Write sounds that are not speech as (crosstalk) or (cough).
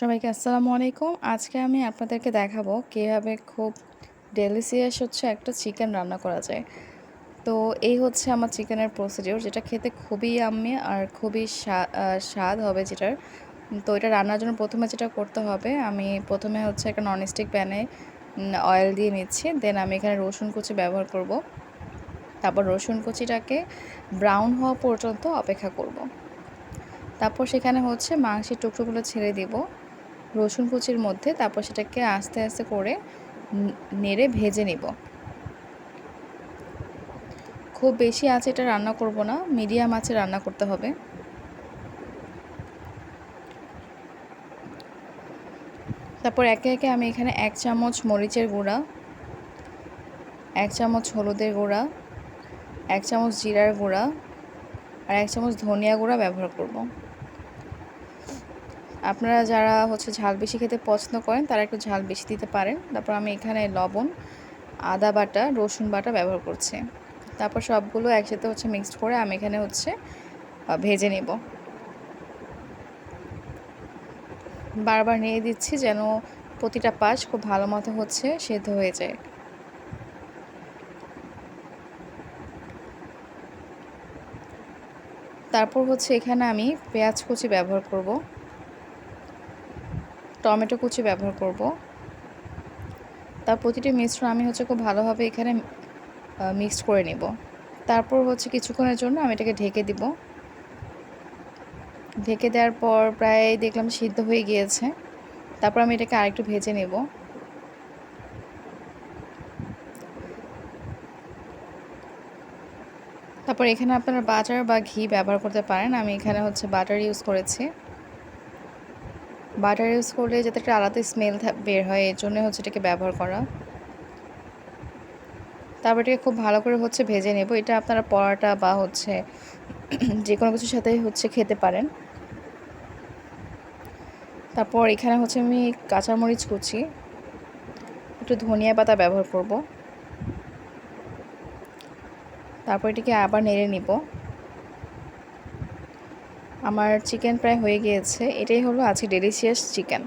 সবাইকে আসসালামু আলাইকুম। আজকে আমি আপনাদেরকে দেখাবো কীভাবে খুব ডেলিসিয়াস হচ্ছে একটা চিকেন রান্না করা যায়। তো এই হচ্ছে আমার চিকেনের প্রসিডিওর যেটা খেতে খুবই আমি আর খুবই স্বাদ হবে যেটার। তো এটা রান্নার জন্য প্রথমে যেটা করতে হবে, আমি প্রথমে হচ্ছে একটা ননস্টিক প্যানে অয়েল দিয়ে নিচ্ছি দেন আমি এখানে রসুন কুচি ব্যবহার করব। তারপর রসুন কুচিটাকে ব্রাউন হওয়া পর্যন্ত অপেক্ষা করব। তারপর সেখানে হচ্ছে মাংসের টুকরোগুলো ছেড়ে দিব। রসুন কুচির মধ্যে, তারপর সেটাকে আস্তে আস্তে করে নেড়ে ভেজে নিব। খুব বেশি আছে এটা রান্না করব না, মিডিয়াম আছে রান্না করতে হবে। তারপর একে একে আমি এখানে এক চামচ মরিচের গুঁড়া, এক চামচ হলুদের গুঁড়া, এক চামচ জিরার গুঁড়া, আর এক চামচ ধনিয়া গুঁড়া ব্যবহার করব। আপনারা যারা হচ্ছে ঝাল বেশি খেতে পছন্দ করেন, তারা একটু ঝাল বেশি দিতে পারেন। তারপর আমি এখানে লবণ, আদা বাটা, রসুন বাটা ব্যবহার করছি। তারপর সবগুলো একসাথে হচ্ছে মিক্সড করে আমি এখানে হচ্ছে ভেজে নেব। বারবার নিয়ে দিচ্ছি যেন প্রতিটা পাশ খুব ভালো মতো হচ্ছে সেদ্ধ হয়ে যায়। তারপর হচ্ছে এখানে আমি পেঁয়াজ কুচি ব্যবহার করব। টমেটো কুচি ব্যবহার করব। তার প্রতিটি মিশ্রণ আমি হচ্ছে খুব ভালোভাবে এখানে মিক্সড করে নেব। তারপর হচ্ছে কিছুক্ষণের জন্য আমি এটাকে ঢেকে দিব। ঢেকে দেওয়ার পর প্রায় দেখলাম সিদ্ধ হয়ে গিয়েছে। তারপর আমি এটাকে আরেকটু ভেজে নেব। তারপর এখানে আপনারা বাটার বা ঘি ব্যবহার করতে পারেন। আমি এখানে হচ্ছে বাটার ইউজ করেছি। বাটার ইউজ করলে যাতে একটা আলাদা স্মেল বের হয়, এর জন্য হচ্ছে এটাকে ব্যবহার করা। তারপর এটাকে খুব ভালো করে হচ্ছে ভেজে নেব। এটা আপনারা পরোটা বা হচ্ছে (clears throat) যে কোনো কিছুর সাথে হচ্ছে খেতে পারেন। তারপর এখানে হচ্ছে আমি কাঁচামরিচ কুচি, একটু ধনিয়া পাতা ব্যবহার করব। তারপর এটিকে আবার নেড়ে নিব। আমার চিকেন প্রায় হয়ে গিয়েছে এটাই হলো আজকে ডেলিশিয়াস চিকেন